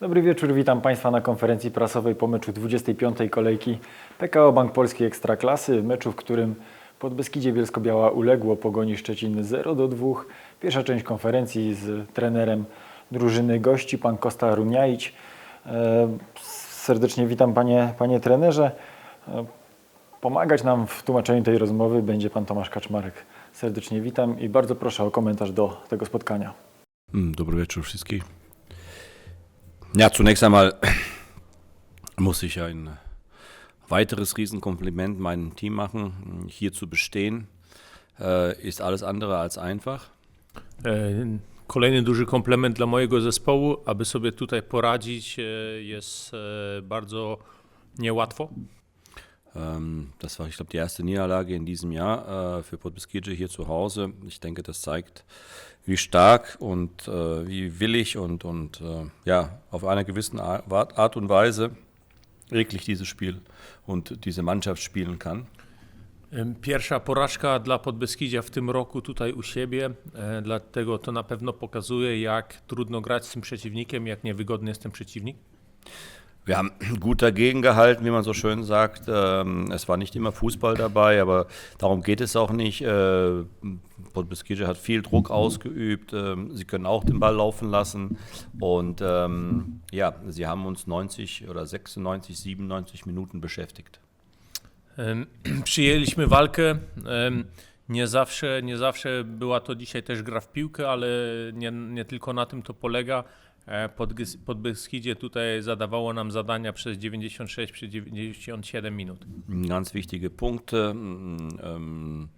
Dobry wieczór, witam Państwa na konferencji prasowej po meczu 25. kolejki PKO Bank Polski Ekstraklasy, meczu, w którym Podbeskidzie Bielsko-Biała uległo Pogoni Szczecin 0 do 2. Pierwsza część konferencji z trenerem drużyny gości, pan Kosta Runiaić. E, Serdecznie witam Panie, panie trenerze. E, Pomagać nam w tłumaczeniu tej rozmowy będzie Pan Tomasz Kaczmarek. Serdecznie witam i bardzo proszę o komentarz do tego spotkania. Hm, Dobry wieczór wszystkich. Ja, zunächst einmal muss ich ein weiteres Riesenkompliment meinem Team machen. Hier zu bestehen äh, ist alles andere als einfach. E, Kolejny duży komplement dla mojego zespołu, aby sobie tutaj poradzić, e, jest e, bardzo niełatwo. Ähm, Das war, ich glaube, die erste Niederlage in diesem Jahr äh, für Podbeskidzie hier zu Hause. Ich denke, das zeigt, wie stark und äh, wie willig und, und äh, ja, auf einer gewissen Art und Weise eklig dieses Spiel und diese Mannschaft spielen kann. Pierwsza porażka dla Podbeskidzia w tym roku tutaj u siebie, e, dlatego to na pewno pokazuje, jak trudno grać z tym przeciwnikiem, jak niewygodny jest ten przeciwnik. Wir haben gut dagegen gehalten, wie man so schön sagt. Ähm, Es war nicht immer Fußball dabei, aber darum geht es auch nicht. Äh, hat viel Druck ausgeübt. Ähm, Sie können auch den Ball laufen lassen. Und ähm, ja, sie haben uns 90 oder 96, 97 Minuten beschäftigt. Em, Przyjęliśmy walkę. em, Nie zawsze, nie zawsze była to dzisiaj też gra w piłkę, ale nie, nie tylko na tym to polega. E, Podgys- Podbeskidzie tutaj zadawało nam zadania przez 96, przez 97 minut. Ganz wichtige Punkte. Mm, Ähm,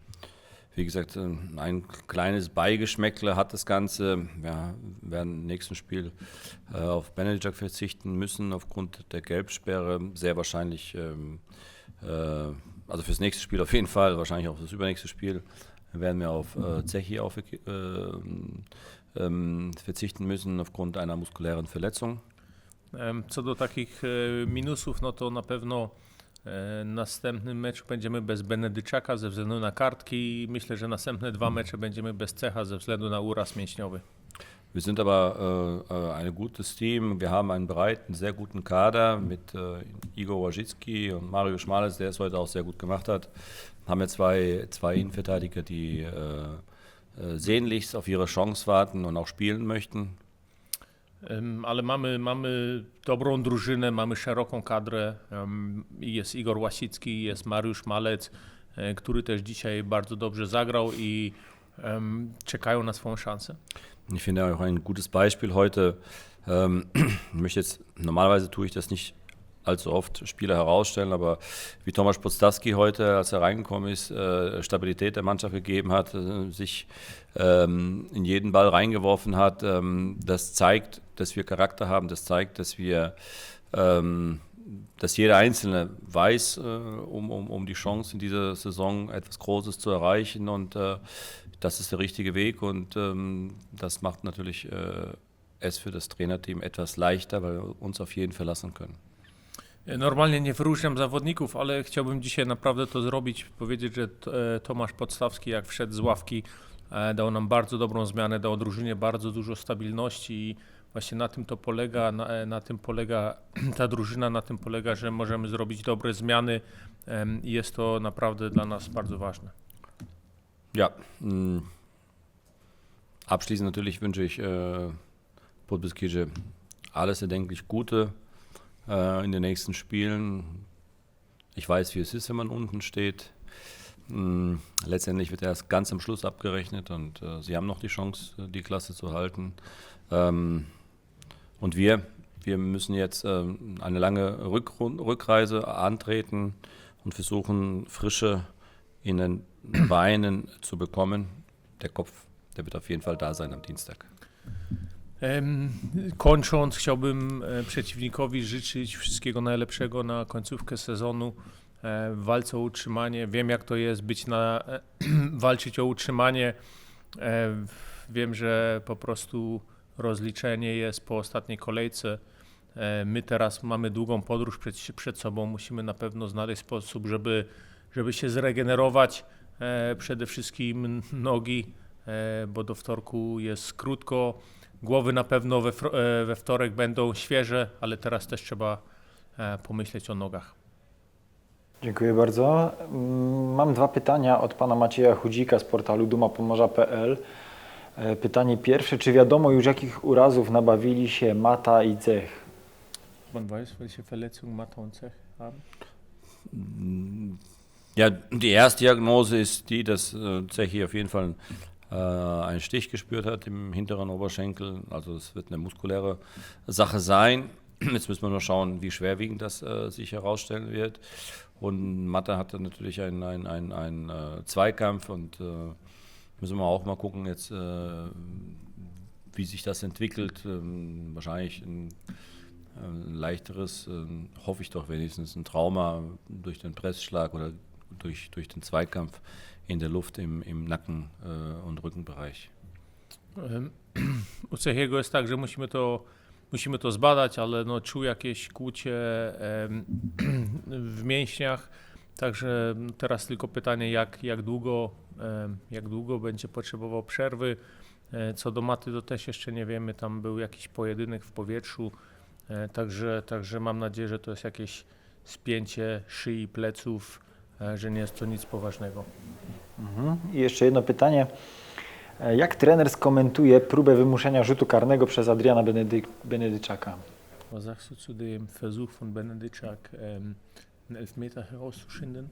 wie gesagt, äh, ein kleines Beigeschmäckle hat das Ganze. Wir werden im nächsten Spiel äh, auf Benedict verzichten müssen aufgrund der Gelbsperre. Sehr wahrscheinlich, ähm, äh, also fürs nächste Spiel auf jeden Fall, wahrscheinlich auch das übernächste Spiel werden wir auf Zechi auf, äh, ähm, verzichten müssen aufgrund einer muskulären Verletzung. Co do takich e, minusów, no to na pewno e, następnym meczu będziemy bez Benedyczaka ze względu na kartki i myślę, że następne dwa mecze będziemy bez Cecha ze względu na uraz mięśniowy. Wir sind aber äh, ein gutes Team. Wir haben einen breiten, sehr guten Kader mit äh, Igor Wajcicki und Mario Schmales, der es heute auch sehr gut gemacht hat. Haben wir zwei, zwei Innenverteidiger, die äh, sehnlichst auf ihre Chance warten und auch spielen möchten. Em, Ale mamy, mamy dobrą drużynę, mamy szeroką kadrę. Jest Igor Łasicki, jest Mariusz Malec, e, który też dzisiaj bardzo dobrze zagrał i czekają na swoją szansę. Ich finde auch ein gutes Beispiel heute. Ähm, ich möchte jetzt, normalerweise tue ich das nicht allzu oft, Spieler herausstellen, aber wie Tomasz Podstawski heute, als er reingekommen ist, äh, Stabilität der Mannschaft gegeben hat, äh, sich ähm, in jeden Ball reingeworfen hat, ähm, das zeigt, dass wir Charakter haben, das zeigt, dass wir ähm, dass jeder Einzelne weiß, äh, um, um, um die Chance in dieser Saison etwas Großes zu erreichen und das ist der richtige Weg und das macht natürlich es für das Trainerteam etwas leichter, weil wir uns auf jeden verlassen können. Normalnie nie wyróżniam zawodników, ale chciałbym dzisiaj naprawdę to zrobić. Powiedzieć, że e, Tomasz Podstawski, jak wszedł z ławki, e, dał nam bardzo dobrą zmianę, dał drużynie bardzo dużo stabilności i właśnie na tym to polega, na, e, na tym polega ta drużyna, na tym polega, że możemy zrobić dobre zmiany i jest to naprawdę dla nas bardzo ważne. Ja, abschließend natürlich wünsche ich äh, Podbiskije alles erdenklich Gute äh, in den nächsten Spielen. Ich weiß, wie es ist, wenn man unten steht. Mh, letztendlich wird erst ganz am Schluss abgerechnet und äh, sie haben noch die Chance, äh, die Klasse zu halten. Ähm, und wir, wir müssen jetzt ähm, eine lange Rückrun- Rückreise antreten und versuchen, Frische in den Beinen zu bekommen. Der Kopf, der wird auf jeden Fall da sein am Dienstag. Kończąc, chciałbym e, przeciwnikowi życzyć wszystkiego najlepszego na końcówkę sezonu e, w walce o utrzymanie. Wiem, jak to jest być na, e, walczyć o utrzymanie. Wiem, że po prostu rozliczenie jest po ostatniej kolejce. My teraz mamy długą podróż przed, przed sobą. Musimy na pewno znaleźć sposób, żeby, żeby się zregenerować. Przede wszystkim nogi, bo do wtorku jest krótko. Głowy na pewno we, e, we wtorek będą świeże, ale teraz też trzeba e, pomyśleć o nogach. Dziękuję bardzo. Mm, Mam dwa pytania od pana Macieja Chudzika z portalu dumapomorza.pl. E, Pytanie pierwsze, czy wiadomo już jakich urazów nabawili się Mata i Cech? Man weiß, welche Verletzungen Mata und Zech haben? Ja, die Erstdiagnose ist die, dass äh, Zechi auf jeden Fall äh, einen Stich gespürt hat im hinteren Oberschenkel. Also es wird eine muskuläre Sache sein. Jetzt müssen wir nur schauen, wie schwerwiegend das äh, sich herausstellen wird. Und Mathe hatte natürlich einen, einen, einen, einen äh, Zweikampf und äh, müssen wir auch mal gucken jetzt, äh, wie sich das entwickelt. Ähm, wahrscheinlich ein, ein leichteres, ähm, hoffe ich doch wenigstens, ein Trauma durch den Pressschlag oder durch, durch den Zweikampf in der Luft im, im Nacken- äh, und Rückenbereich. U Cechiego jest tak, że musimy to, musimy to zbadać, ale no, czuł jakieś kłucie w mięśniach. Także teraz tylko pytanie, jak, jak, długo, jak długo będzie potrzebował przerwy. E, Co do maty, to też jeszcze nie wiemy. Tam był jakiś pojedynek w powietrzu. E, Także, także mam nadzieję, że to jest jakieś spięcie szyi, pleców, że nie jest to nic poważnego. Mhm. I jeszcze jedno pytanie. E, Jak trener skomentuje próbę wymuszenia rzutu karnego przez Adriana Benedy Benedyczaka? Was sagst du zu dem Versuch von Benedicak, ähm, einen Elfmeter herauszuschinden?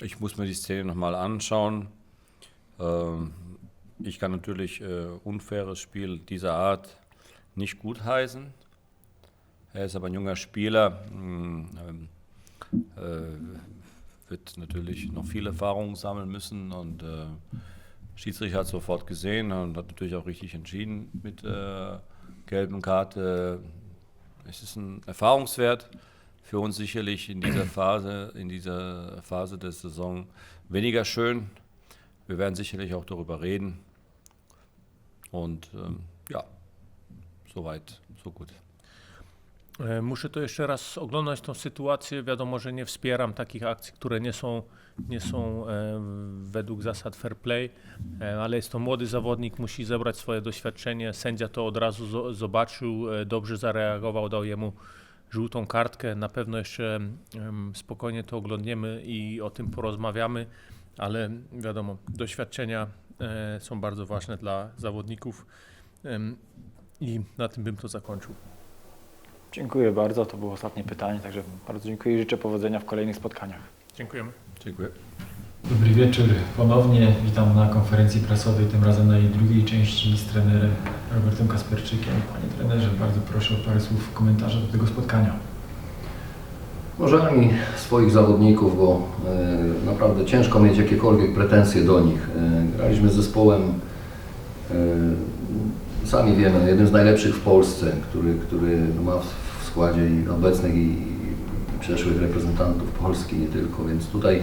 Ich muss mir die Szene nochmal anschauen. Ähm, ich kann natürlich äh, unfaires Spiel dieser Art nicht gutheißen. Er ist aber ein junger Spieler, mh, ähm, äh, wird natürlich noch viel Erfahrung sammeln müssen und äh, Schiedsrichter hat sofort gesehen und hat natürlich auch richtig entschieden mit äh, gelben Karte. Es ist ein Erfahrungswert für uns sicherlich in dieser Phase, in dieser Phase der Saison weniger schön. Wir werden sicherlich auch darüber reden. Und ähm, ja, soweit, so gut. E, Muszę to jeszcze raz oglądać tą sytuację. Wiadomo, że nie wspieram takich akcji, które nie są, nie są e, według zasad fair play, e, ale jest to młody zawodnik, musi zebrać swoje doświadczenie. Sędzia to od razu zo- zobaczył, dobrze zareagował, dał jemu żółtą kartkę. Na pewno jeszcze spokojnie to oglądniemy i o tym porozmawiamy, ale wiadomo, doświadczenia są bardzo ważne dla zawodników i na tym bym to zakończył. Dziękuję bardzo. To było ostatnie pytanie, także bardzo dziękuję i życzę powodzenia w kolejnych spotkaniach. Dziękujemy. Dziękuję. Dobry wieczór ponownie. Witam na konferencji prasowej, tym razem na jej drugiej części z trenerem Robertem Kasperczykiem. Panie trenerze, bardzo proszę o parę słów komentarza do tego spotkania. Możemy swoich zawodników, bo e, naprawdę ciężko mieć jakiekolwiek pretensje do nich. E, graliśmy z zespołem, e, sami wiemy, jednym z najlepszych w Polsce, który, który ma w- w składzie i obecnych i, przeszłych reprezentantów Polski, nie tylko, więc tutaj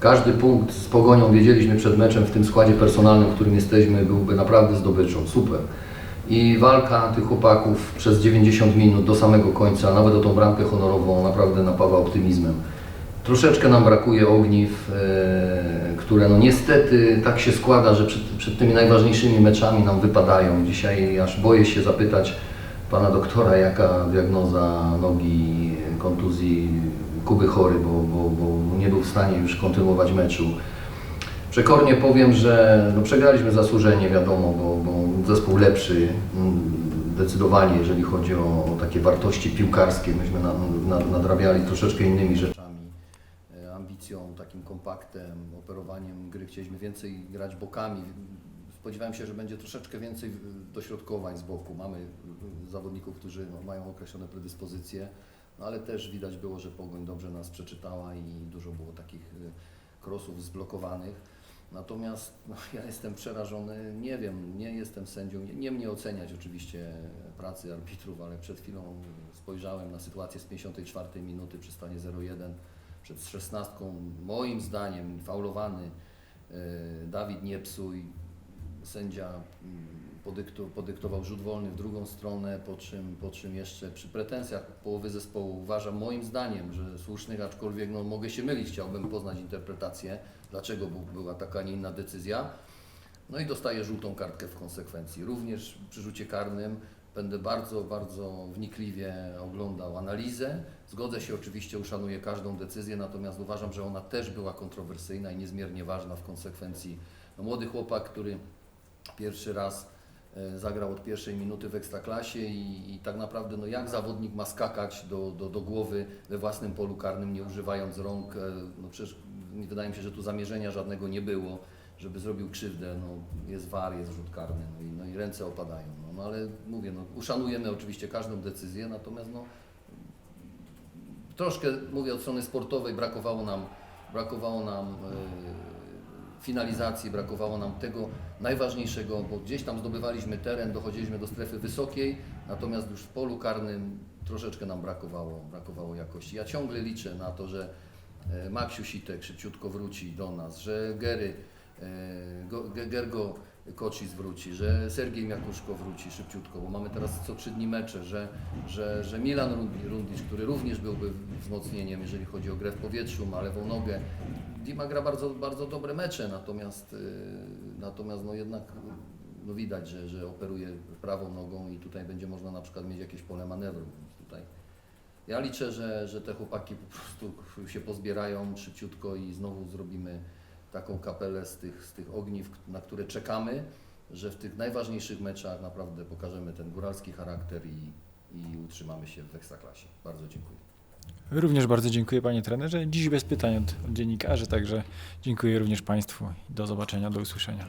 każdy punkt z Pogonią wiedzieliśmy przed meczem w tym składzie personalnym, w którym jesteśmy, byłby naprawdę zdobyczą. Super. I walka tych chłopaków przez 90 minut do samego końca, nawet o tą bramkę honorową, naprawdę napawa optymizmem. Troszeczkę nam brakuje ogniw, e, które no niestety tak się składa, że przed, przed tymi najważniejszymi meczami nam wypadają. Dzisiaj aż boję się zapytać pana doktora, jaka diagnoza nogi, kontuzji Kuby Chory, bo, bo, bo nie był w stanie już kontynuować meczu. Przekornie powiem, że no przegraliśmy zasłużenie, wiadomo, bo, bo zespół lepszy mm, zdecydowanie, jeżeli chodzi o, takie wartości piłkarskie. Myśmy na, na, nadrabiali troszeczkę innymi rzeczami, e, ambicją, takim kompaktem, operowaniem gry. Chcieliśmy więcej grać bokami. Spodziewałem się, że będzie troszeczkę więcej w- dośrodkowań z boku. Mamy y, zawodników, którzy no, mają określone predyspozycje, no, ale też widać było, że Pogoń dobrze nas przeczytała i dużo było takich krosów zblokowanych. Natomiast no, ja jestem przerażony, nie wiem, nie jestem sędzią, nie, nie mnie oceniać oczywiście pracy arbitrów, ale przed chwilą spojrzałem na sytuację z 54 minuty przy stanie 0-1 przed 16. Moim zdaniem faulowany e, Dawid Niepsuj, sędzia mm, podyktu, podyktował rzut wolny w drugą stronę, po czym, po czym jeszcze przy pretensjach połowy zespołu uważam moim zdaniem, że słusznych, aczkolwiek no, mogę się mylić, chciałbym poznać interpretację, dlaczego była taka, a nie inna decyzja. No i dostaje żółtą kartkę w konsekwencji. Również przy rzucie karnym będę bardzo, bardzo wnikliwie oglądał analizę. Zgodzę się oczywiście, uszanuję każdą decyzję, natomiast uważam, że ona też była kontrowersyjna i niezmiernie ważna w konsekwencji. No, młody chłopak, który pierwszy raz e, zagrał od pierwszej minuty w Ekstraklasie i, i tak naprawdę no jak zawodnik ma skakać do, do, do głowy we własnym polu karnym, nie używając rąk, e, no przecież wydaje mi się, że tu zamierzenia żadnego nie było, żeby zrobił krzywdę, no jest war, jest rzut karny, no i, no i ręce opadają, no, no ale mówię, no uszanujemy oczywiście każdą decyzję, natomiast no troszkę, mówię od strony sportowej, brakowało nam, brakowało nam e, finalizacji, brakowało nam tego najważniejszego, bo gdzieś tam zdobywaliśmy teren, dochodziliśmy do strefy wysokiej, natomiast już w polu karnym troszeczkę nam brakowało, brakowało jakości. Ja ciągle liczę na to, że e, Maksiu Sitek szybciutko wróci do nas, że Gery, e, Go- Ge- Gergo Kocis wróci, że Sergiej Miakuszko wróci szybciutko, bo mamy teraz co trzy dni mecze, że, że, że Milan Rundi- Rundic, który również byłby wzmocnieniem, jeżeli chodzi o grę w powietrzu, ma lewą nogę. Dima gra bardzo, bardzo dobre mecze, natomiast, y, natomiast no jednak no widać, że, że operuje prawą nogą i tutaj będzie można na przykład mieć jakieś pole manewru. Tutaj ja liczę, że, że te chłopaki po prostu się pozbierają szybciutko i znowu zrobimy taką kapelę z tych, z tych ogniw, na które czekamy, że w tych najważniejszych meczach naprawdę pokażemy ten góralski charakter i, i utrzymamy się w Ekstraklasie. Bardzo dziękuję. Również bardzo dziękuję panie trenerze. Dziś bez pytań od, od dziennikarzy, także dziękuję również państwu. Do zobaczenia, do usłyszenia.